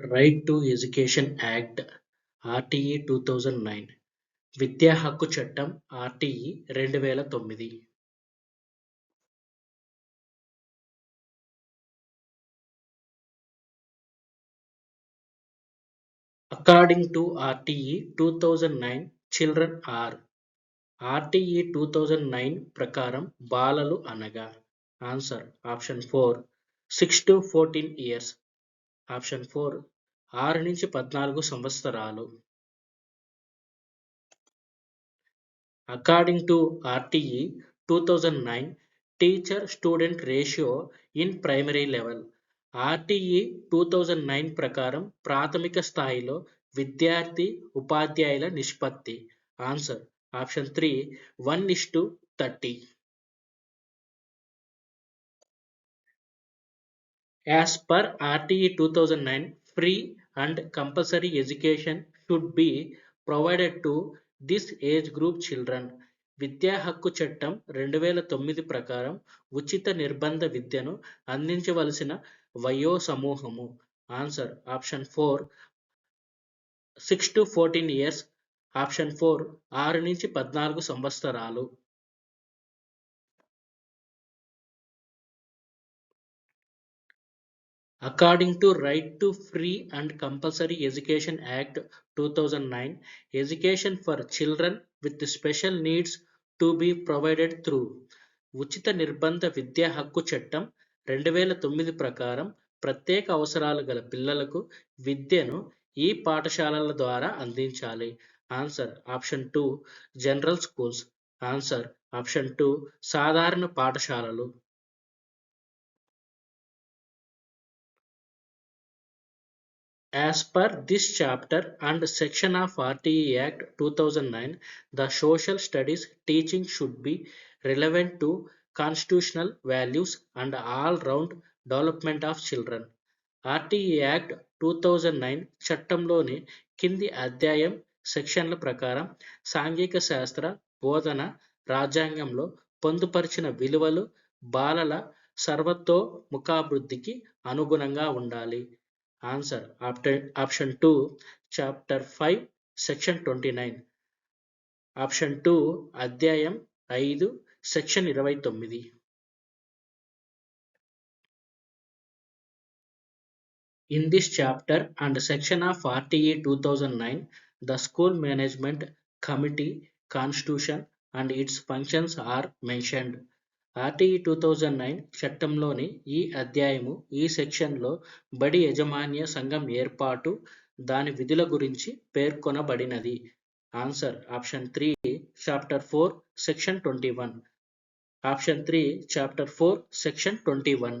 Right to education act RTE two thousand nine విద్యా హక్కు చట్టం ఆర్టీఈ రెండు వేల తొమ్మిది. According to RTE two thousand nine children are RTE two thousand nine ప్రకారం బాలలు అనగా. Answer option four six to fourteen years option four ఆరు నుంచి పద్నాలుగు సంవత్సరాలు. According to RTE two thousand nine teacher student ratio in primary level RTE two thousand nine ప్రకారం ప్రాథమిక స్థాయిలో విద్యార్థి ఉపాధ్యాయుల నిష్పత్తి. Answer option three one is to thirty As per RTE 2009, free and compulsory education should be provided to this age group children. విద్యా హక్కు చట్టం రెండు వేల తొమ్మిది ప్రకారం ఉచిత నిర్బంధ విద్యను అందించవలసిన వయో సమూహము answer option four six to fourteen years option four ఆరు నుంచి పద్నాలుగు సంవత్సరాలు according to right to free and compulsory education act two thousand nine education for children with special needs to be provided through ఉచిత నిర్బంధ విద్యా హక్కు చట్టం రెండు వేల తొమ్మిది ప్రకారం ప్రత్యేక అవసరాలు గల పిల్లలకు విద్యను ఈ పాఠశాలల ద్వారా అందించాలి. Answer option two general schools answer option two సాధారణ పాఠశాలలు. As per this chapter and section of RTE Act 2009, the social studies teaching should be relevant to constitutional values and all-round development of children. RTE act two thousand nine చట్టంలోని కింది అధ్యాయం సెక్షన్ల ప్రకారం సాంఘిక శాస్త్ర బోధన రాజ్యాంగంలో పొందుపరిచిన విలువలు బాలల సర్వతోముఖాభివృద్ధికి అనుగుణంగా ఉండాలి answer option option two chapter five section twenty nine option two అధ్యాయం ఐదు సెక్షన్ ఇరవై తొమ్మిది In this chapter and section of RTE 2009, the School Management Committee Constitution and its functions are mentioned. RTE two thousand nine చట్టంలోని ఈ అధ్యాయము ఈ సెక్షన్లో బడి యజమాన్య సంఘం ఏర్పాటు దాని విధుల గురించి పేర్కొనబడినది. Answer option three chapter four section twenty one. Option three chapter four section twenty one.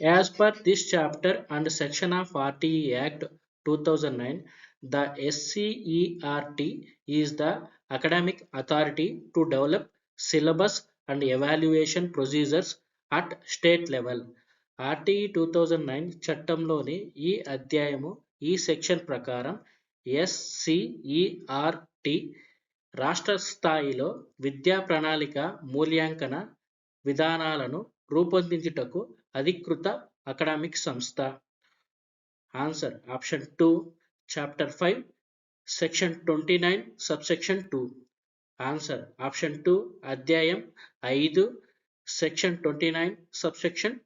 As per this chapter and section of RTE Act 2009, the SCERT is the academic authority to develop syllabus and evaluation procedures at state level RTE two thousand nine చట్టంలోని ఈ అధ్యాయము ఈ section ప్రకారం ఎస్సిఈఆర్టి రాష్ట్ర స్థాయిలో విద్యా ప్రణాళిక మూల్యాంకన విధానాలను రూపొందించుటకు అధికృత అకాడమిక్ సంస్థ. Answer option two chapter five section twenty nine subsection two answer option two అధ్యాయం ఐదు సెక్షన్ ట్వంటీ నైన్ సబ్సెక్షన్